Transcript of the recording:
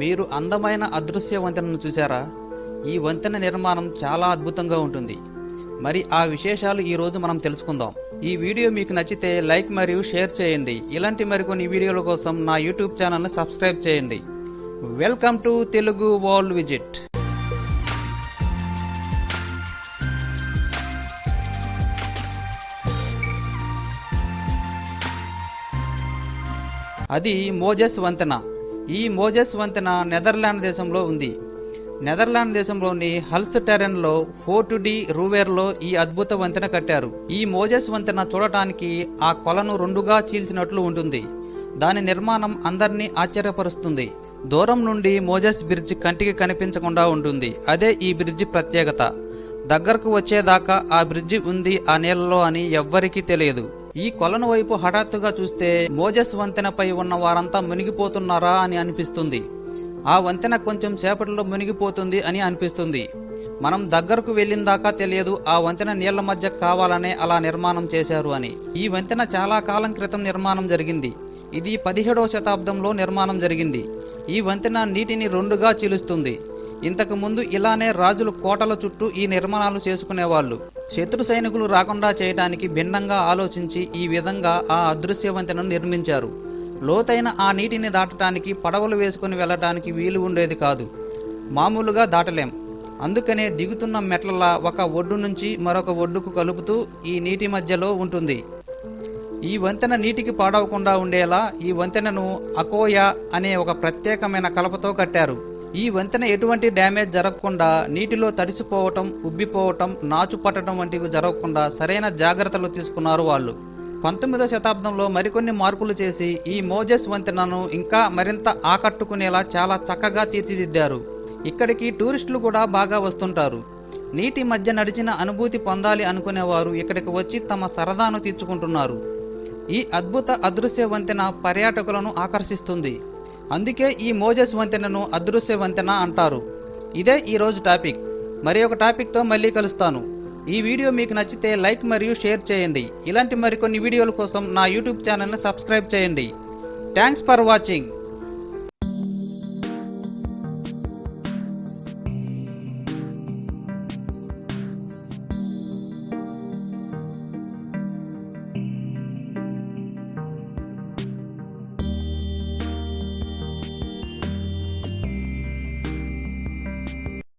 మీరు అందమైన అదృశ్య వంతెనను చూసారా ఈ వంతెన నిర్మాణం చాలా అద్భుతంగా ఉంటుంది. మరి ఆ విశేషాలు ఈరోజు మనం తెలుసుకుందాం. ఈ వీడియో మీకు నచ్చితే లైక్ మరియు షేర్ చేయండి. ఇలాంటి మరికొన్ని వీడియోల కోసం నా యూట్యూబ్ ఛానల్ని సబ్స్క్రైబ్ చేయండి. Welcome to Telugu world visit. అది మోజెస్ వంతెన. ఈ మోజెస్ వంతెన నెదర్లాండ్ దేశంలో ఉంది. నెదర్లాండ్ దేశంలోని హల్స్ టెరెన్లో ఫోర్ట్ డి రూవేర్లో ఈ అద్భుత వంతెన కట్టారు. ఈ మోజెస్ వంతెన చూడటానికి ఆ కొలను రెండుగా చీల్చినట్లు ఉంటుంది. దాని నిర్మాణం అందరినీ ఆశ్చర్యపరుస్తుంది. దూరం నుండి మోజెస్ బ్రిడ్జ్ కంటికి కనిపించకుండా ఉంటుంది. అదే ఈ బ్రిడ్జి ప్రత్యేకత. దగ్గరకు వచ్చేదాకా ఆ బ్రిడ్జి ఉంది ఆ నీళ్ళలో అని ఎవ్వరికీ తెలియదు. ఈ కొలను వైపు హఠాత్తుగా చూస్తే మోజెస్ వంతెనపై ఉన్న వారంతా మునిగిపోతున్నారా అని అనిపిస్తుంది. ఆ వంతెన కొంచెం సేపటిలో మునిగిపోతుంది అని అనిపిస్తుంది. మనం దగ్గరకు వెళ్ళిందాకా తెలియదు ఆ వంతెన నీళ్ళ మధ్య కావాలనే అలా నిర్మాణం చేశారు అని. ఈ వంతెన చాలా కాలం క్రితం నిర్మాణం జరిగింది. ఇది పదిహేడవ శతాబ్దంలో నిర్మాణం జరిగింది. ఈ వంతెన నీటిని రెండుగా చీలుస్తుంది. ఇంతకుముందు ఇలానే రాజులు కోటల చుట్టూ ఈ నిర్మాణాలు చేసుకునేవాళ్ళు. శత్రు సైనికులు రాకుండా చేయడానికి భిన్నంగా ఆలోచించి ఈ విధంగా ఆ అదృశ్య వంతెనను నిర్మించారు. లోతైన ఆ నీటిని దాటడానికి పడవలు వేసుకుని వెళ్ళటానికి వీలు ఉండేది కాదు. మామూలుగా దాటలేం. అందుకనే దిగుతున్న మెట్లలా ఒక ఒడ్డు నుంచి మరొక ఒడ్డుకు కలుపుతూ ఈ నీటి మధ్యలో ఉంటుంది. ఈ వంతెన నీటికి పాడవకుండా ఉండేలా ఈ వంతెనను అకోయా అనే ఒక ప్రత్యేకమైన కలపతో కట్టారు. ఈ వంతెన ఎటువంటి డ్యామేజ్ జరగకుండా నీటిలో తడిసిపోవటం ఉబ్బిపోవటం నాచు పట్టడం వంటివి జరగకుండా సరైన జాగ్రత్తలు తీసుకున్నారు వాళ్ళు. పంతొమ్మిదో శతాబ్దంలో మరికొన్ని మార్పులు చేసి ఈ మోజెస్ వంతెనను ఇంకా మరింత ఆకట్టుకునేలా చాలా చక్కగా తీర్చిదిద్దారు. ఇక్కడికి టూరిస్టులు కూడా బాగా వస్తుంటారు. నీటి మధ్య నడిచిన అనుభూతి పొందాలి అనుకునేవారు ఇక్కడికి వచ్చి తమ సరదాను తీర్చుకుంటున్నారు. ఈ అద్భుత అదృశ్య వంతెన పర్యాటకులను ఆకర్షిస్తుంది. అందుకే ఈ మోజెస్ వంతెనను అదృశ్య వంతెన అంటారు. ఇదే ఈ రోజు టాపిక్. మరి ఒక టాపిక్తో మళ్ళీ కలుస్తాను. ఈ వీడియో మీకు నచ్చితే లైక్ మరియు షేర్ చేయండి. ఇలాంటి మరికొన్ని వీడియోల కోసం నా యూట్యూబ్ ఛానల్ని సబ్స్క్రైబ్ చేయండి. Thanks for watching.